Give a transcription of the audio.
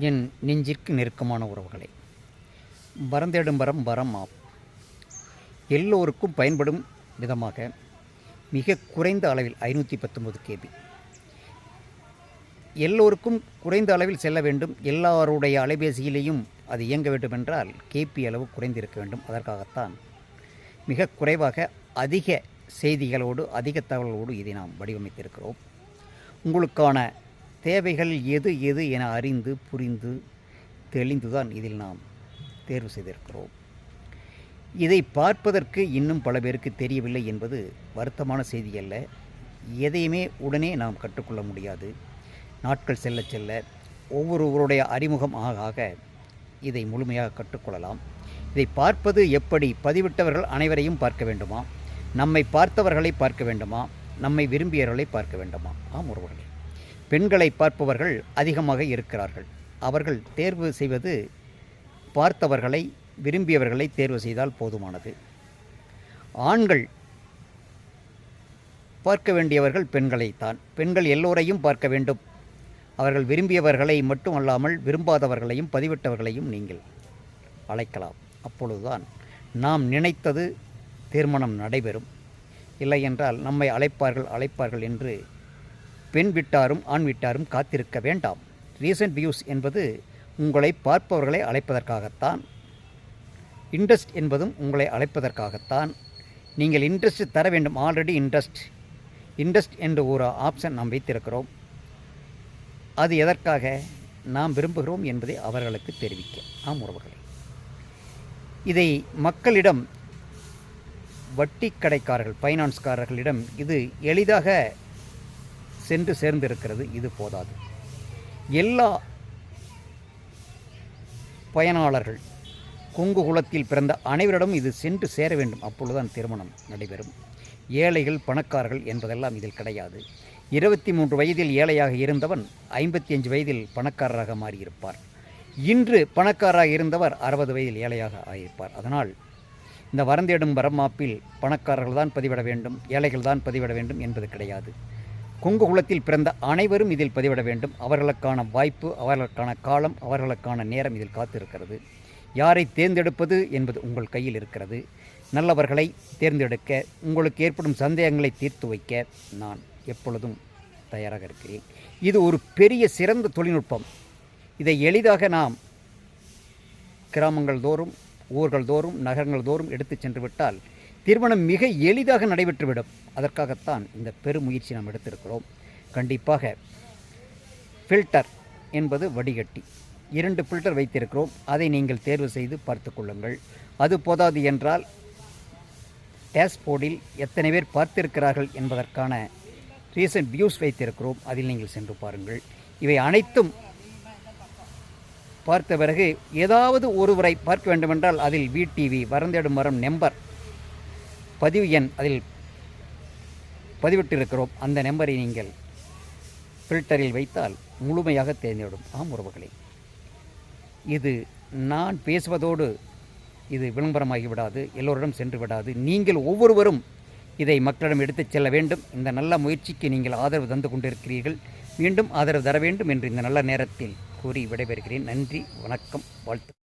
என் நெஞ்சிற்கு நெருக்கமான உறவுகளை. வரந்தேடும் வரம் வரம் ஆப் எல்லோருக்கும் பயன்படும் விதமாக மிக குறைந்த அளவில் ஐநூற்றி பத்தொம்பது கேபி. எல்லோருக்கும் குறைந்த அளவில் செல்ல வேண்டும். எல்லாருடைய அலைபேசியிலேயும் அது இயங்க வேண்டும் என்றால் கேபி அளவு குறைந்திருக்க வேண்டும். அதற்காகத்தான் மிக குறைவாக அதிக செய்திகளோடு அதிக தகவல்களோடு இதை நாம் வடிவமைத்திருக்கிறோம். உங்களுக்கான தேவைகள் எது எது என அறிந்து புரிந்து தெளிந்துதான் இதில் நாம் தேர்வு செய்திருக்கிறோம். இதை பார்ப்பதற்கு இன்னும் பல பேருக்கு தெரியவில்லை என்பது வருத்தமான செய்தி அல்ல. எதையுமே உடனே நாம் கற்றுக்கொள்ள முடியாது. நாட்கள் செல்ல செல்ல ஒவ்வொருவருடைய அறிமுகம் ஆக ஆக இதை முழுமையாக கற்றுக்கொள்ளலாம். இதை பார்ப்பது எப்படி? பதிவிட்டவர்கள் அனைவரையும் பார்க்க வேண்டுமா? நம்மை பார்த்தவர்களை பார்க்க வேண்டுமா? நம்மை விரும்பியவர்களை பார்க்க வேண்டுமா? ஆம் ஒருவர்களே. பெண்களை பார்ப்பவர்கள் அதிகமாக இருக்கிறார்கள். அவர்கள் தேர்வு செய்வது பார்த்தவர்களை விரும்பியவர்களை தேர்வு செய்தால் போதுமானது. ஆண்கள் பார்க்க வேண்டியவர்கள் பெண்களைத்தான் பெண்கள் எல்லோரையும் பார்க்க வேண்டும். அவர்கள் விரும்பியவர்களை மட்டும் அல்லாமல் விரும்பாதவர்களையும் பதிவிட்டவர்களையும் நீங்கள் அழைக்கலாம். அப்பொழுதுதான் நாம் நினைத்தது திருமணம் நடைபெறும். இல்லை என்றால் நம்மை அழைப்பார்கள் அழைப்பார்கள் என்று பெண் விட்டாரும் ஆண் விட்டாரும் காத்திருக்க வேண்டாம். ரீசன்ட் வியூஸ் என்பது உங்களை பார்ப்பவர்களை அழைப்பதற்காகத்தான். இன்ட்ரெஸ்ட் என்பதும் உங்களை அழைப்பதற்காகத்தான். நீங்கள் இன்ட்ரெஸ்ட் தர வேண்டும் ஆல்ரெடி இன்ட்ரெஸ்ட் இன்ட்ரெஸ்ட் என்ற ஒரு ஆப்ஷன் நாம் வைத்திருக்கிறோம். அது எதற்காக? நாம் விரும்புகிறோம் என்பதை அவர்களுக்கு தெரிவிக்க. ஆம் உறவுகளே. இதை மக்களிடம் வட்டி கடைக்காரர்கள் ஃபைனான்ஸ்காரர்களிடம் இது எளிதாக சென்று சேர்ந்திருக்கிறது இது போதாது. எல்லா பயனாளர்கள் கொங்கு குலத்தில் பிறந்த அனைவரிடம் இது சென்று சேர வேண்டும். அப்பொழுதுதான் திருமணம் நடைபெறும். ஏழைகள் பணக்காரர்கள் என்பதெல்லாம் இதில் கிடையாது. இருபத்தி மூன்று வயதில் ஏழையாக இருந்தவன் ஐம்பத்தி அஞ்சு வயதில் பணக்காரராக மாறியிருப்பார். இன்று பணக்காரராக இருந்தவர் அறுபது வயதில் ஏழையாக ஆகியிருப்பார். அதனால் இந்த வரந்தேடும் வரமாப்பில் பணக்காரர்கள் தான் பதிவிட வேண்டும் ஏழைகள் தான் பதிவிட வேண்டும் என்பது கிடையாது. கொங்கு குலத்தில் பிறந்த அனைவரும் இதில் பதிவிட வேண்டும். அவர்களுக்கான வாய்ப்பு அவர்களுக்கான காலம் அவர்களுக்கான நேரம் இதில் காத்திருக்கிறது. யாரை தேர்ந்தெடுப்பது என்பது உங்கள் கையில் இருக்கிறது. நல்லவர்களை தேர்ந்தெடுக்க உங்களுக்கு ஏற்படும் சந்தேகங்களை தீர்த்து வைக்க நான் எப்பொழுதும் தயாராக இருக்கிறேன். இது ஒரு பெரிய சிறந்த தொழில்நுட்பம். இதை எளிதாக நாம் கிராமங்கள் தோறும் ஊர்கள் தோறும் நகரங்கள் தோறும் எடுத்துச் சென்று விட்டால் திருமணம் மிக எளிதாக நடைபெற்றுவிடும். அதற்காகத்தான் இந்த பெருமுயற்சி நாம் எடுத்திருக்கிறோம். கண்டிப்பாக ஃபில்டர் என்பது வடிகட்டி. இரண்டு ஃபில்டர் வைத்திருக்கிறோம். அதை நீங்கள் தேர்வு செய்து பார்த்து கொள்ளுங்கள். அது போதாது என்றால் டேஷ்போர்டில் எத்தனை பேர் பார்த்திருக்கிறார்கள் என்பதற்கான ரீசன்ட் வியூஸ் வைத்திருக்கிறோம். அதில் நீங்கள் சென்று பாருங்கள். இவை அனைத்தும் பார்த்த பிறகு ஏதாவது ஒருவரை பார்க்க வேண்டுமென்றால் அதில் விடிவி வரந்தேடும் மரம் நம்பர் பதிவு எண் அதில் பதிவிட்டிருக்கிறோம். அந்த நம்பரை நீங்கள் ஃபில்டரில் வைத்தால் முழுமையாக தேர்ந்துவிடும். ஆம் உறவுகளே. இது நான் பேசுவதோடு இது விளம்பரமாகி விடாது எல்லோரிடம் சென்று விடாது நீங்கள் ஒவ்வொருவரும் இதை மக்களிடம் எடுத்துச் செல்ல வேண்டும். இந்த நல்ல முயற்சிக்கு நீங்கள் ஆதரவு தந்து கொண்டிருக்கிறீர்கள். மீண்டும் ஆதரவு தர வேண்டும் என்று இந்த நல்ல நேரத்தில் கூறி விடைபெறுகிறேன். நன்றி வணக்கம் வாழ்த்து.